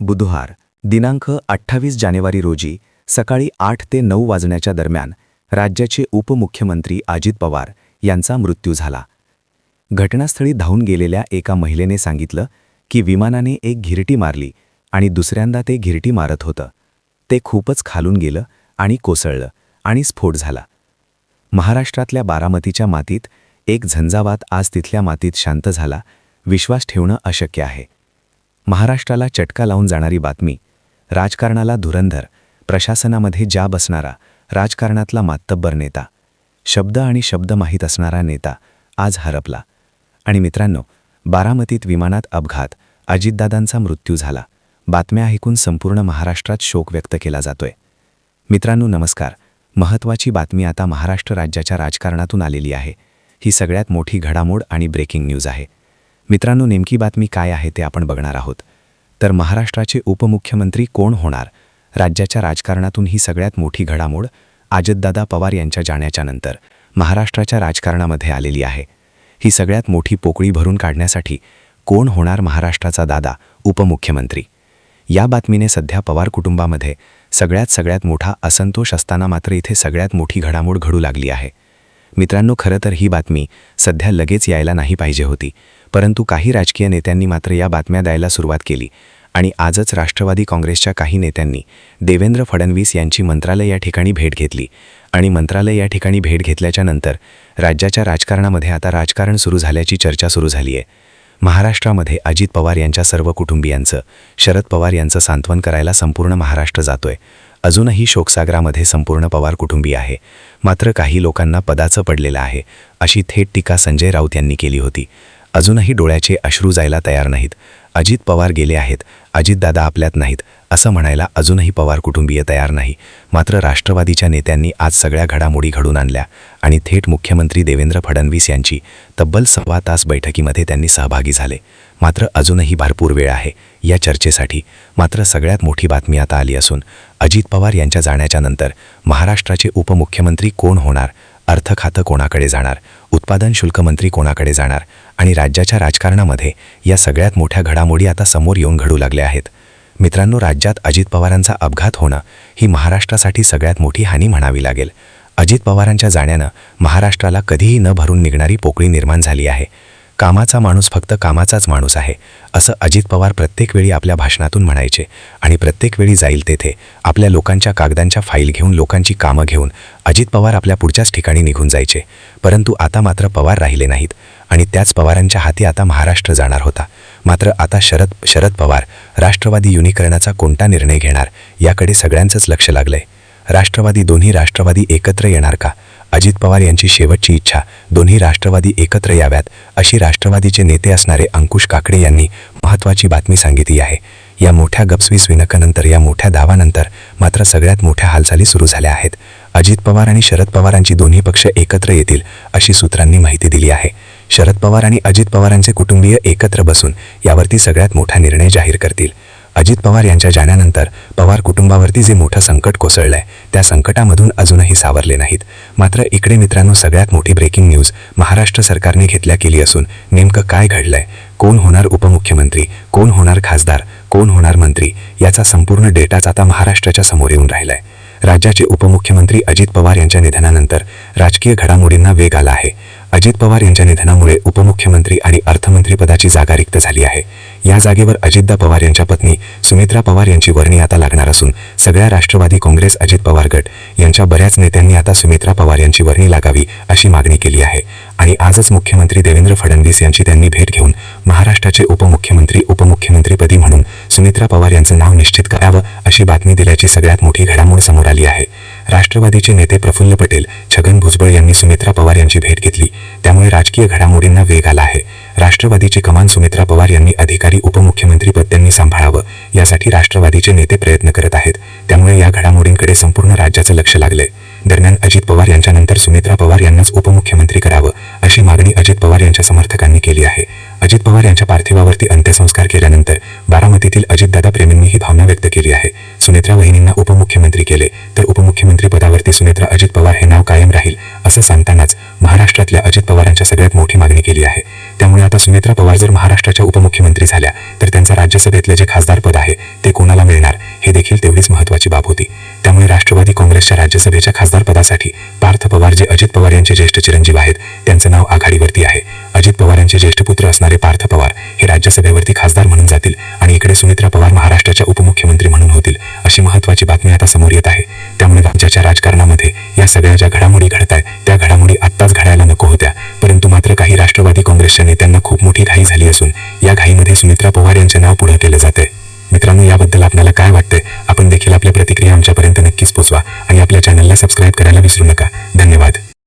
बुधवार दिनांक अठ्ठावीस जानेवारी रोजी सकाळी आठ ते नऊ वाजण्याच्या दरम्यान राज्याचे उपमुख्यमंत्री अजित पवार यांचा मृत्यू झाला. घटनास्थळी धावून गेलेल्या एका महिलेने सांगितलं की विमानाने एक घिरटी मारली आणि दुसऱ्यांदा ते घिरटी मारत होतं. ते खूपच खालून गेलं आणि कोसळलं आणि स्फोट झाला. महाराष्ट्रातल्या बारामतीच्या मातीत एक झंझावात आज तिथल्या मातीत शांत झाला विश्वास ठेवणं अशक्य आहे. महाराष्ट्राला चटका लावून जाणारी बातमी राजकारणाला धुरंधर प्रशासनामध्ये जा बसणारा राजकारणातला मातब्बर नेता शब्द आणि शब्द माहीत असणारा नेता आज हरपला. आणि मित्रांनो बारामतीत विमानात अपघात अजितदादांचा मृत्यू झाला. बातम्या ऐकून संपूर्ण महाराष्ट्रात शोक व्यक्त केला जातोय. मित्रांनो नमस्कार. महत्त्वाची बातमी आता महाराष्ट्र राज्याच्या राजकारणातून आलेली आहे. ही सगळ्यात मोठी घडामोड आणि ब्रेकिंग न्यूज आहे. मित्रांनो नेमकी बातमी काय आहे ते आपण बघणार आहोत. तर महाराष्ट्राचे उपमुख्यमंत्री कोण होणार? राज्याच्या राजकारणातून ही सगळ्यात मोठी घडामोड अजितदादा पवार यांच्या जाण्याच्या नंतर महाराष्ट्राच्या राजकारणामध्ये आलेली आहे. ही सगळ्यात मोठी पोकळी भरून काढण्यासाठी कोण होणार महाराष्ट्राचा दादा उपमुख्यमंत्री? या बातमीने सध्या पवार कुटुंबामध्ये सगळ्यात सगळ्यात मोठा असंतोष असताना मात्र इथे सगळ्यात मोठी घडामोड घडू लागली आहे. मित्रांनो खरं तर ही बातमी सध्या लगेच यायला नाही पाहिजे होती. परंतु काही राजकीय नेत्यांनी मात्र या बातम्या द्यायला सुरुवात केली. आणि आजच राष्ट्रवादी काँग्रेसच्या काही नेत्यांनी देवेंद्र फडणवीस यांची मंत्रालय या ठिकाणी भेट घेतली. आणि मंत्रालय या ठिकाणी भेट घेतल्याच्या नंतर राज्याच्या राजकारणामध्ये आता राजकारण सुरू झाल्याची चर्चा सुरू झाली आहे. महाराष्ट्रामध्ये अजित पवार यांच्या सर्व कुटुंबियांचं शरद पवार यांचं सांत्वन करायला संपूर्ण महाराष्ट्र जातोय. अजूनही शोकसागरामध्ये संपूर्ण पवार कुटुंबी आहे. मात्र काही लोकांना पदाचं पडलेलं आहे अशी थेट टीका संजय राऊत यांनी केली होती. अजूनही डोळ्याचे अश्रू जायला तयार नाहीत. अजित पवार गेले आहेत अजितदादा आपल्यात नाहीत असं म्हणायला अजूनही पवार कुटुंबीय तयार नाही. मात्र राष्ट्रवादीच्या नेत्यांनी आज सगळ्या घडामोडी घडून आणल्या आणि थेट मुख्यमंत्री देवेंद्र फडणवीस यांची तब्बल सव्वा तास बैठकीमध्ये त्यांनी सहभागी झाले. मात्र अजूनही भरपूर वेळ आहे. या चर्चेसाठी मात्र सगळ्यात मोठी बातमी आता आली असून अजित पवार यांच्या जाण्याच्या नंतर महाराष्ट्राचे उपमुख्यमंत्री कोण होणार अर्थ खातं कोणाकडे जाणार उत्पादन शुल्क मंत्री कोणाकडे जाणार आणि राज्याच्या राजकारणामध्ये या सगळ्यात मोठ्या घडामोडी आता समोर येऊन घडू लागल्या आहेत. मित्रांनो राज्यात अजित पवारांचा अपघात होणं ही महाराष्ट्रासाठी सगळ्यात मोठी हानी म्हणावी लागेल. अजित पवारांच्या जाण्यानं महाराष्ट्राला कधीही न भरून निघणारी पोकळी निर्माण झाली आहे. कामाचा माणूस फक्त कामाचाच माणूस आहे असं अजित पवार प्रत्येक वेळी आपल्या भाषणातून म्हणायचे. आणि प्रत्येक वेळी जाईल तेथे आपल्या लोकांच्या कागदांच्या फाईल घेऊन लोकांची कामं घेऊन अजित पवार आपल्या पुढच्याच ठिकाणी निघून जायचे. परंतु आता मात्र पवार राहिले नाहीत. आणि त्याच पवारांच्या हाती आता महाराष्ट्र जाणार होता. मात्र आता शरद शरद पवार राष्ट्रवादी युनिकरणाचा कोणता निर्णय घेणार याकडे सगळ्यांचंच लक्ष लागलंय. राष्ट्रवादी दोन्ही राष्ट्रवादी एकत्र येणार का? अजित पवार यांची शेवटची इच्छा. दोन्ही राष्ट्रवादी एकत्र याव्यात अशी राष्ट्रवादीचे नेते असणारे अंकुश काकडे यांनी महत्त्वाची बातमी सांगितली आहे. या मोठ्या गपसवी स्विनकानंतर या मोठ्या दावानंतर मात्र सगळ्यात मोठ्या हालचाली सुरू झाल्या आहेत. अजित पवार आणि शरद पवारांची दोन्ही पक्ष एकत्र येतील अशी सूत्रांनी माहिती दिली आहे. शरद पवार आणि अजित पवारांचे कुटुंबीय एकत्र बसून यावरती सगळ्यात मोठा निर्णय जाहीर करतील. अजित पवार यांच्या जाण्यानंतर पवार कुटुंबावरती जे मोठं संकट कोसळलंय त्या संकटामधून अजूनही सावरले नाहीत. मात्र इकडे मित्रांनो सगळ्यात मोठी ब्रेकिंग न्यूज महाराष्ट्र सरकारने घेतल्या केली असून नेमकं काय घडलंय? कोण होणार उपमुख्यमंत्री? कोण होणार खासदार? कोण होणार मंत्री? याचा संपूर्ण डेटाच आता महाराष्ट्राच्या समोर येऊन राहिलाय. राज्याचे उपमुख्यमंत्री अजित पवार यांच्या निधनानंतर राजकीय घडामोडींना वेग आला आहे. अजित पवार यांच्या निधनामुळे उपमुख्यमंत्री आणि अर्थमंत्री पदाची जागा रिक्त झाली आहे. या जागेवर अजितदा पवार यांच्या पत्नी सुमित्रा पवार यांची वर्णी आता लागणार असून सगळ्या राष्ट्रवादी काँग्रेस अजित पवार गट यांच्या बऱ्याच नेत्यांनी आता सुमित्रा पवार यांची वर्णी लागावी अशी मागणी केली आहे. आणि आजच मुख्यमंत्री देवेंद्र फडणवीस यांची त्यांनी भेट घेऊन महाराष्ट्राचे उपमुख्यमंत्री उपमुख्यमंत्रीपदी म्हणून सुमित्रा पवार यांचं नाव निश्चित करावं अशी बातमी दिल्याची सगळ्यात मोठी घडामोड समोर आली आहे. राष्ट्रवादीचे नेते प्रफुल्ल पटेल छगन भुजबळ यांनी सुमित्रा पवार यांची भेट घेतली. त्यामुळे राजकीय घडामोडींना वेग आला आहे. राष्ट्रवादीचे कमान सुमित्रा पवार यांनी अधिकारी उपमुख्यमंत्रीपद त्यांनी सांभाळावं यासाठी राष्ट्रवादीचे नेते प्रयत्न करत आहेत. त्यामुळे या घडामोडींकडे संपूर्ण राज्याचं लक्ष लागलंय. दरम्यान अजित पवार यांच्यानंतर सुमित्रा पवार यांनाच उपमुख्यमंत्री करावं अशी मागणी अजित पवार यांच्या समर्थकांनी केली आहे. अजित पवार यांच्या पार्थिवावरती अंत्यसंस्कार केल्यानंतर बारामतीतील अजितदादा प्रेमींनी ही भावना व्यक्त केली आहे. सुनेत्रा वहिनींना उपमुख्यमंत्री केले तर उपमुख्यमंत्री पदावरती सुनेत्रा अजित पवार हे नाव कायम राहील असं सांगतानाच महाराष्ट्रातल्या अजित पवारांच्या सगळ्यात मोठी मागणी केली आहे. त्यामुळे आता सुनेत्रा पवार जर महाराष्ट्राच्या उपमुख्यमंत्री झाल्या तर त्यांचा राज्यसभेतलं जे खासदार पद आहे ते कोणाला मिळणार? हे देखील तेवढीच महत्वाची बाब होती. त्यामुळे राष्ट्रवादी काँग्रेसच्या राज्यसभेच्या खासदार पदासाठी पार्थ पवार जे अजित पवार यांचे ज्येष्ठ चिरंजीव आहेत त्यांचं नाव आघाडीवरती आहे. अजित पवार यांचे ज्येष्ठ पुत्र असणारे पार्थ पवार हे राज्यसभेवरती खासदार म्हणून जातील आणि इकडे सुमित्रा पवार महाराष्ट्राच्या उपमुख्यमंत्री म्हणून होतील अशी महत्वाची बातमी आता समोर येत आहे. त्यामुळे राज्याच्या राजकारणामध्ये या सगळ्या ज्या घडामोडी घडत आहेत त्या घडामोडी आत्ताच घड होत्या. परंतु मात्र काही राष्ट्रवादी काँग्रेसच्या नेत्यांना खूप मोठी घाई झाली असून या घाईमध्ये सुमित्रा पवार यांचे नाव पुढे केलं जाते मित्रांनो याबद्दल आपल्याला काय वाटतंय? आपण देखील आपल्या प्रतिक्रिया आमच्यापर्यंत नक्कीच पोचवा आणि आपल्या चॅनलला सबस्क्राईब करायला विसरू नका. धन्यवाद.